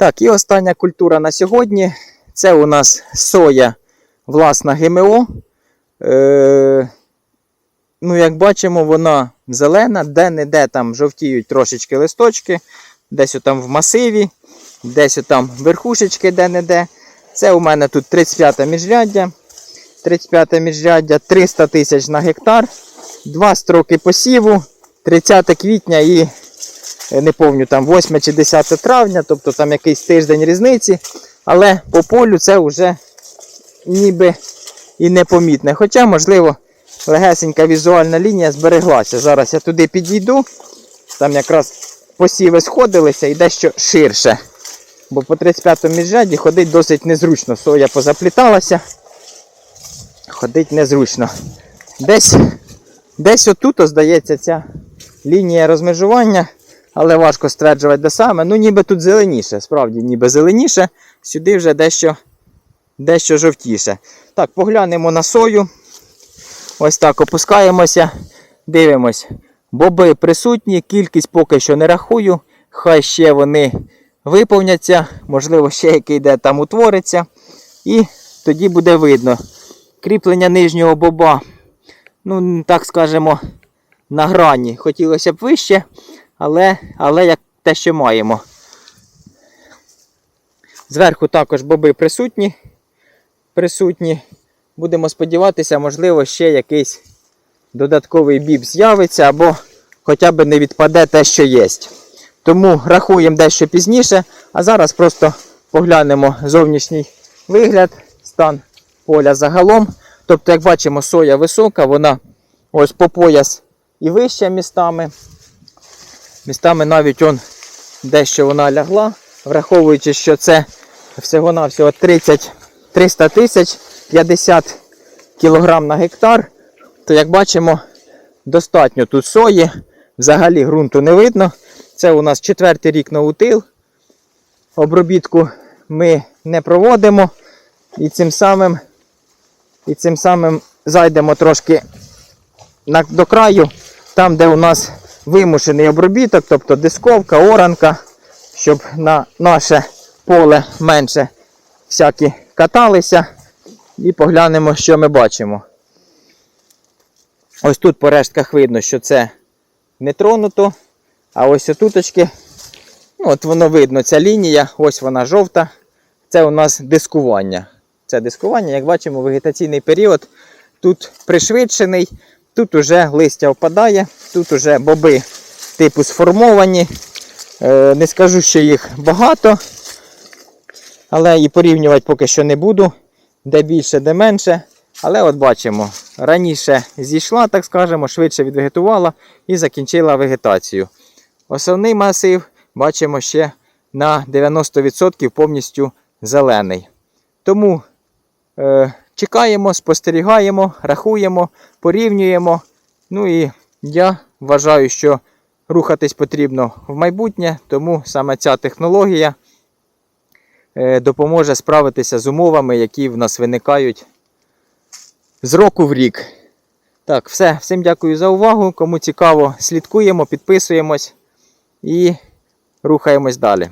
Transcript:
Так, і остання культура на сьогодні. Це у нас соя власна ГМО. Е, ну, як бачимо, вона зелена, де-не-де там жовтіють трошечки листочки, десь там в масиві, десь там верхушечки де-не-де. Це у мене тут 35 міжряддя. 35 міжряддя 300 тисяч на гектар. Два строки посіву, 30 квітня і не пам'ятаю, там 8 чи 10 травня, тобто там якийсь тиждень різниці. Але по полю це вже ніби і непомітне. Хоча, можливо, легесенька візуальна лінія збереглася. Зараз я туди підійду. Там якраз посіви сходилися і дещо ширше. Бо по 35-му міжряді ходить досить незручно. Соя позапліталася. Ходить незручно. Десь, десь отут, здається, ця лінія розмежування, але важко стверджувати де саме. Ну, ніби тут зеленіше, справді, ніби зеленіше, сюди вже дещо, дещо жовтіше. Так, поглянемо на сою. Ось так опускаємося, дивимось. Боби присутні, кількість поки що не рахую. Хай ще вони виповняться, можливо, ще який де там утвориться. І тоді буде видно. Кріплення нижнього боба, ну, так скажемо, на грані. Хотілося б вище, але, але як те, що маємо. Зверху також боби присутні. присутні. Будемо сподіватися, можливо, ще якийсь додатковий біб з'явиться, або хоча б не відпаде те, що є. Тому рахуємо дещо пізніше, а зараз просто поглянемо зовнішній вигляд, стан поля загалом. Тобто, як бачимо, соя висока, вона ось по пояс і вища містами. Містами навіть он дещо вона лягла, враховуючи, що це всього-навсього 30 300 тисяч 50 кг на гектар, то як бачимо, достатньо тут сої, взагалі ґрунту не видно. Це у нас четвертий рік наутил. Обробітку ми не проводимо і цим самим, і цим самим зайдемо трошки на, до краю, там, де у нас вимушений обробіток, тобто дисковка, оранка, щоб на наше поле менше всякі каталися. І поглянемо, що ми бачимо. Ось тут по рештках видно, що це не тронуто. А ось отуточки, ну от воно видно, ця лінія, ось вона жовта. Це у нас дискування. Це дискування, як бачимо, вегетаційний період тут пришвидшений, тут уже листя впадає, тут уже боби типу сформовані. Е, не скажу, що їх багато, але і порівнювати поки що не буду. Де більше, де менше. Але от бачимо, раніше зійшла, так скажемо, швидше відвегетувала і закінчила вегетацію. Основний масив бачимо ще на 90% повністю зелений. Тому е, чекаємо, спостерігаємо, рахуємо, порівнюємо. Ну і я вважаю, що рухатись потрібно в майбутнє, тому саме ця технологія е, допоможе справитися з умовами, які в нас виникають з року в рік. Так, все. Всім дякую за увагу. Кому цікаво, слідкуємо, підписуємось і рухаємось далі.